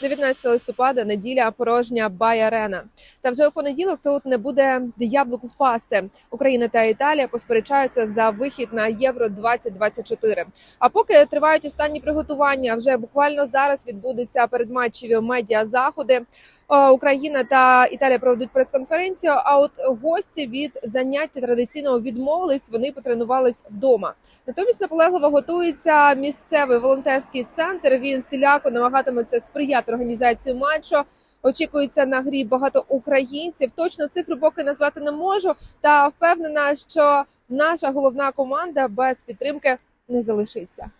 19 листопада, неділя, порожня Бай-Арена. Та вже у понеділок тут не буде яблуку впасти. Україна та Італія посперечаються за вихід на Євро 2024 А поки тривають останні приготування, вже буквально зараз відбудуться передматчеві медіа заходи. Е, Україна та Італія проведуть прес-конференцію. А от гості від заняття традиційного відмовились. Вони потренувались вдома. Натомість наполегливо готується місцевий волонтерський центр. Він всіляко намагатиметься сприяти організації матчу. Очікується на грі багато українців. Точно цифру поки назвати не можу. Та впевнена, що наша головна команда без підтримки не залишиться.